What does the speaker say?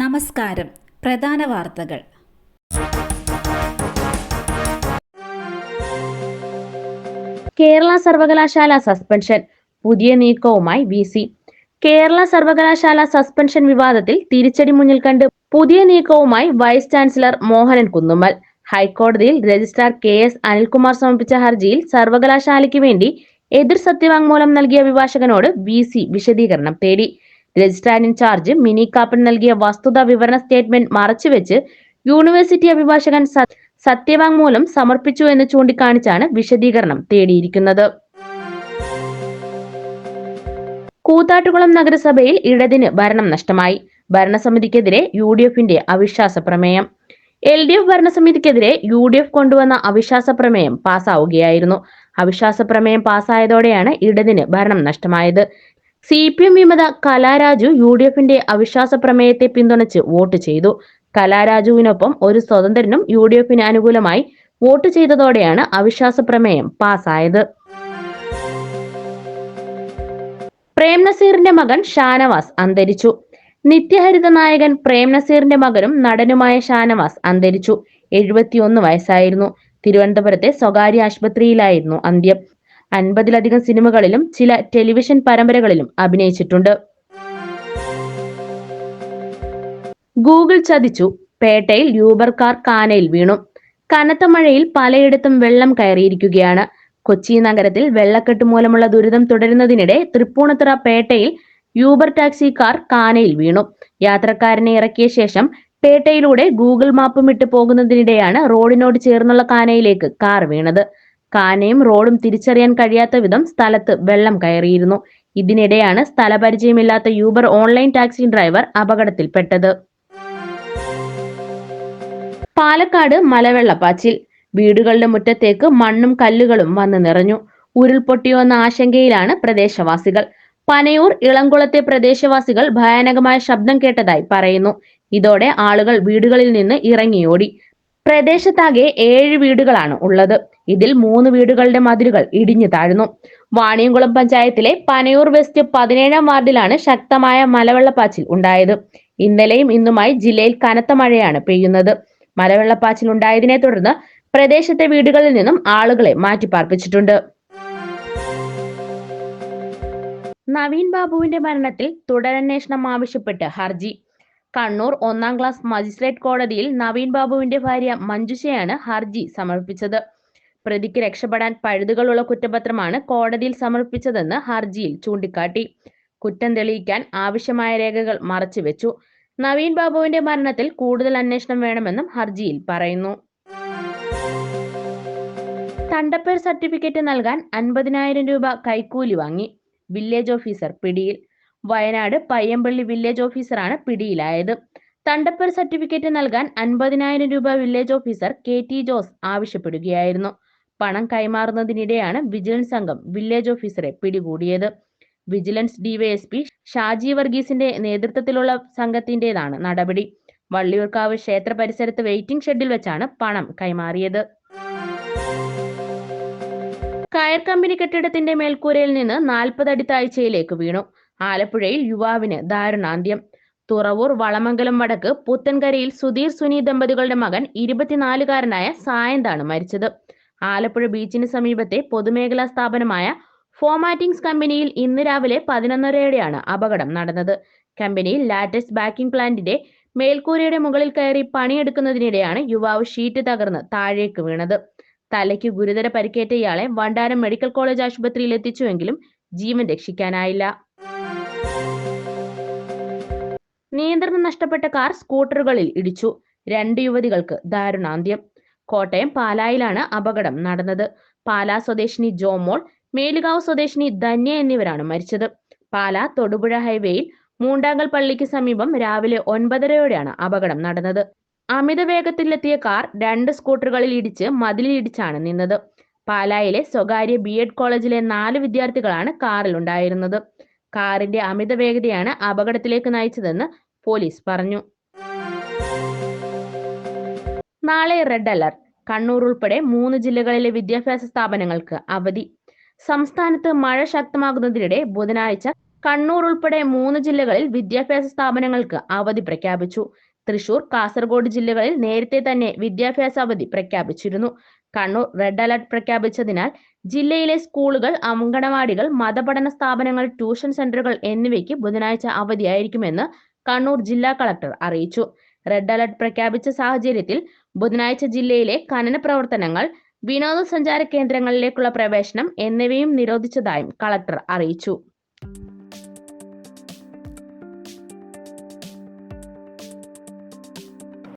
നമസ്കാരം. പ്രധാന വാർത്തകൾ. കേരള സർവകലാശാല സസ്പെൻഷൻ. പുതിയ നീക്കവുമായി വി സി. കേരള സർവകലാശാല സസ്പെൻഷൻ വിവാദത്തിൽ തിരിച്ചടി മുന്നിൽ കണ്ട് പുതിയ നീക്കവുമായി വൈസ് ചാൻസലർ മോഹനൻ കുന്നുമ്മൽ. ഹൈക്കോടതിയിൽ രജിസ്ട്രാർ കെ എസ് അനിൽകുമാർ സമർപ്പിച്ച ഹർജിയിൽ സർവകലാശാലയ്ക്ക് വേണ്ടി എതിർ സത്യവാങ്മൂലം നൽകിയ അഭിഭാഷകനോട് വി സി വിശദീകരണം തേടി. രജിസ്ട്രാർ ഇൻചാർജ് മിനി കാപ്പൻ നൽകിയ വസ്തുതാ വിവരണ സ്റ്റേറ്റ്മെന്റ് മറച്ചുവെച്ച് യൂണിവേഴ്സിറ്റി അഭിഭാഷകൻ സത്യവാങ് സത്യവാങ്മൂലം സമർപ്പിച്ചു എന്ന് ചൂണ്ടിക്കാണിച്ചാണ് വിശദീകരണം തേടിയിരിക്കുന്നത്. കൂത്താട്ടുകുളം നഗരസഭയിൽ ഇടതിന് ഭരണം നഷ്ടമായി. ഭരണസമിതിക്കെതിരെ യു ഡി എഫിന്റെ അവിശ്വാസ പ്രമേയം. എൽ ഡി എഫ് ഭരണസമിതിക്കെതിരെ യു ഡി എഫ് കൊണ്ടുവന്ന അവിശ്വാസ പ്രമേയം പാസ്സാവുകയായിരുന്നു അവിശ്വാസ പ്രമേയം പാസ്സായതോടെയാണ് ഇടതിന് ഭരണം നഷ്ടമായത്. സി പി എം വിമത കലാരാജു യു ഡി എഫിന്റെ അവിശ്വാസ പ്രമേയത്തെ പിന്തുണച്ച് വോട്ട് ചെയ്തു. കലാരാജുവിനൊപ്പം ഒരു സ്വതന്ത്രനും യു ഡി എഫിന് അനുകൂലമായി വോട്ട് ചെയ്തതോടെയാണ് അവിശ്വാസ പ്രമേയം പാസ്സായത്. പ്രേം നസീറിന്റെ മകൻ ഷാനവാസ് അന്തരിച്ചു. നിത്യഹരിത നായകൻ പ്രേം നസീറിന്റെ മകനും നടനുമായ ഷാനവാസ് അന്തരിച്ചു. എഴുപത്തിയൊന്ന് വയസ്സായിരുന്നു. തിരുവനന്തപുരത്തെ സ്വകാര്യ ആശുപത്രിയിലായിരുന്നു അന്ത്യം. അൻപതിലധികം സിനിമകളിലും ചില ടെലിവിഷൻ പരമ്പരകളിലും അഭിനയിച്ചിട്ടുണ്ട്. ഗൂഗിൾ ചതിച്ചു. പേട്ടയിൽ യൂബർ കാർ കാനയിൽ വീണു. കനത്ത മഴയിൽ പലയിടത്തും വെള്ളം കയറിയിരിക്കുകയാണ്. കൊച്ചി നഗരത്തിൽ വെള്ളക്കെട്ട് മൂലമുള്ള ദുരിതം തുടരുന്നതിനിടെ തൃപ്പൂണിത്തുറ പേട്ടയിൽ യൂബർ ടാക്സി കാർ കാനയിൽ വീണു. യാത്രക്കാരനെ ഇറക്കിയ ശേഷം പേട്ടയിലൂടെ ഗൂഗിൾ മാപ്പും ഇട്ട് പോകുന്നതിനിടെയാണ് റോഡിനോട് ചേർന്നുള്ള കാനയിലേക്ക് കാർ വീണത്. കാനയും റോഡും തിരിച്ചറിയാൻ കഴിയാത്ത വിധം സ്ഥലത്ത് വെള്ളം കയറിയിരുന്നു. ഇതിനിടെയാണ് സ്ഥലപരിചയമില്ലാത്ത യൂബർ ഓൺലൈൻ ടാക്സി ഡ്രൈവർ അപകടത്തിൽപ്പെട്ടത്. പാലക്കാട് മലവെള്ളപ്പാച്ചിൽ. വീടുകളുടെ മുറ്റത്തേക്ക് മണ്ണും കല്ലുകളും വന്ന് നിറഞ്ഞു. ഉരുൾപൊട്ടിയോ എന്ന ആശങ്കയിലാണ് പ്രദേശവാസികൾ. പനയൂർ ഇളംകുളത്തെ പ്രദേശവാസികൾ ഭയാനകമായ ശബ്ദം കേട്ടതായി പറയുന്നു. ഇതോടെ ആളുകൾ വീടുകളിൽ നിന്ന് ഇറങ്ങിയോടി. പ്രദേശത്താകെ ഏഴ് വീടുകളാണ് ഉള്ളത്. ഇതിൽ മൂന്ന് വീടുകളുടെ മതിലുകൾ ഇടിഞ്ഞു താഴ്ന്നു. വാണിയംകുളം പഞ്ചായത്തിലെ പനയൂർ വെസ്റ്റ് പതിനേഴാം വാർഡിലാണ് ശക്തമായ മലവെള്ളപ്പാച്ചിൽ ഉണ്ടായത്. ഇന്നലെയും ഇന്നുമായി ജില്ലയിൽ കനത്ത മഴയാണ് പെയ്യുന്നത്. മലവെള്ളപ്പാച്ചിൽ ഉണ്ടായതിനെ തുടർന്ന് പ്രദേശത്തെ വീടുകളിൽ നിന്നും ആളുകളെ മാറ്റിപ്പാർപ്പിച്ചിട്ടുണ്ട്. നവീൻ ബാബുവിന്റെ മരണത്തിൽ തുടരന്വേഷണം ആവശ്യപ്പെട്ട് ഹർജി. കണ്ണൂർ ഒന്നാം ക്ലാസ് മജിസ്ട്രേറ്റ് കോടതിയിൽ നവീൻ ബാബുവിന്റെ ഭാര്യ മഞ്ജുഷയാണ് ഹർജി സമർപ്പിച്ചത്. പ്രതിക്ക് രക്ഷപ്പെടാൻ പഴുതുകളുള്ള കുറ്റപത്രമാണ് കോടതിയിൽ സമർപ്പിച്ചതെന്ന് ഹർജിയിൽ ചൂണ്ടിക്കാട്ടി. കുറ്റം തെളിയിക്കാൻ ആവശ്യമായ രേഖകൾ മറച്ചുവെച്ചു. നവീൻ ബാബുവിന്റെ മരണത്തിൽ കൂടുതൽ അന്വേഷണം വേണമെന്നും ഹർജിയിൽ പറയുന്നു. തണ്ടപ്പേർ സർട്ടിഫിക്കറ്റ് നൽകാൻ അൻപതിനായിരം രൂപ കൈക്കൂലി വാങ്ങി. വില്ലേജ് ഓഫീസർ പിടിയിൽ വയനാട് പയ്യമ്പള്ളി വില്ലേജ് ഓഫീസറാണ് പിടിയിലായത്. തണ്ടപ്പർ സർട്ടിഫിക്കറ്റ് നൽകാൻ അൻപതിനായിരം രൂപ village officer K T Jose ആവശ്യപ്പെടുകയായിരുന്നു. പണം കൈമാറുന്നതിനിടെയാണ് വിജിലൻസ് സംഘം വില്ലേജ് ഓഫീസറെ പിടികൂടിയത്. വിജിലൻസ് ഡിവൈഎസ്പി ഷാജി വർഗീസിന്റെ നേതൃത്വത്തിലുള്ള സംഘത്തിന്റേതാണ് നടപടി. വള്ളിയൂർക്കാവ് ക്ഷേത്ര പരിസരത്ത് വെയിറ്റിംഗ് ഷെഡിൽ വെച്ചാണ് പണം കൈമാറിയത്. കയർ കമ്പനി കെട്ടിടത്തിന്റെ മേൽക്കൂരയിൽ നിന്ന് നാൽപ്പത് അടി താഴ്ചയിലേക്ക് വീണു. ആലപ്പുഴയിൽ യുവാവിന് ദാരുണാന്ത്യം. തുറവൂർ വളമംഗലം വടക്ക് പുത്തൻകരയിൽ സുധീർ സുനി ദമ്പതികളുടെ മകൻ ഇരുപത്തിനാലുകാരനായ സായന്താണ് മരിച്ചത്. ആലപ്പുഴ ബീച്ചിന് സമീപത്തെ പൊതുമേഖലാ സ്ഥാപനമായ ഫോമാറ്റിംഗ്സ് കമ്പനിയിൽ ഇന്ന് രാവിലെ പതിനൊന്നരയോടെയാണ് അപകടം നടന്നത്. കമ്പനിയിൽ ലാറ്റസ്റ്റ് ബാക്കിംഗ് പ്ലാന്റിന്റെ മേൽക്കൂരയുടെ മുകളിൽ കയറി പണിയെടുക്കുന്നതിനിടെയാണ് യുവാവ് ഷീറ്റ് തകർന്ന് താഴേക്ക് വീണത്. തലയ്ക്ക് ഗുരുതര പരിക്കേറ്റ ഇയാളെ വണ്ടാനം മെഡിക്കൽ കോളേജ് ആശുപത്രിയിൽ എത്തിച്ചുവെങ്കിലും ജീവൻ രക്ഷിക്കാനായില്ല. നിയന്ത്രണം നഷ്ടപ്പെട്ട കാർ സ്കൂട്ടറുകളിൽ ഇടിച്ചു. രണ്ട് യുവതികൾക്ക് ദാരുണാന്ത്യം. കോട്ടയം പാലായിലാണ് അപകടം നടന്നത്. പാലാ സ്വദേശിനി ജോമോൾ മേലുകാവ് സ്വദേശിനി ധന്യ എന്നിവരാണ് മരിച്ചത്. പാലാ തൊടുപുഴ ഹൈവേയിൽ മൂണ്ടാങ്കൽ പള്ളിക്ക് സമീപം രാവിലെ ഒൻപതരയോടെയാണ് അപകടം നടന്നത്. അമിത വേഗത്തിലെത്തിയ കാർ രണ്ട് സ്കൂട്ടറുകളിൽ ഇടിച്ച് മതിലിടിച്ചാണ് നിന്നത്. പാലായിലെ സ്വകാര്യ ബി കോളേജിലെ നാല് വിദ്യാർത്ഥികളാണ് കാറിൽ ഉണ്ടായിരുന്നത് കാറിന്റെ അമിത വേഗതയാണ് അപകടത്തിലേക്ക് നയിച്ചതെന്ന് പോലീസ് പറഞ്ഞു. നാളെ റെഡ് അലർട്ട്. കണ്ണൂർ ഉൾപ്പെടെ മൂന്ന് ജില്ലകളിലെ വിദ്യാഭ്യാസ സ്ഥാപനങ്ങൾക്ക് അവധി. സംസ്ഥാനത്ത് മഴ ശക്തമാകുന്നതിനിടെ ബുധനാഴ്ച കണ്ണൂർ ഉൾപ്പെടെ മൂന്ന് ജില്ലകളിൽ വിദ്യാഭ്യാസ സ്ഥാപനങ്ങൾക്ക് അവധി പ്രഖ്യാപിച്ചു. തൃശൂർ കാസർഗോഡ് ജില്ലകളിൽ നേരത്തെ തന്നെ വിദ്യാഭ്യാസ അവധി പ്രഖ്യാപിച്ചിരുന്നു. കണ്ണൂർ റെഡ് അലർട്ട് പ്രഖ്യാപിച്ചതിനാൽ ജില്ലയിലെ സ്കൂളുകൾ അങ്കണവാടികൾ മതപഠന സ്ഥാപനങ്ങൾ ട്യൂഷൻ സെന്ററുകൾ എന്നിവയ്ക്ക് ബുധനാഴ്ച അവധിയായിരിക്കുമെന്ന് കണ്ണൂർ ജില്ലാ കളക്ടർ അറിയിച്ചു. റെഡ് അലർട്ട് പ്രഖ്യാപിച്ച സാഹചര്യത്തിൽ ബുധനാഴ്ച ജില്ലയിലെ ഖനന പ്രവർത്തനങ്ങൾ വിനോദസഞ്ചാര കേന്ദ്രങ്ങളിലേക്കുള്ള പ്രവേശനം എന്നിവയും നിരോധിച്ചതായും കളക്ടർ അറിയിച്ചു.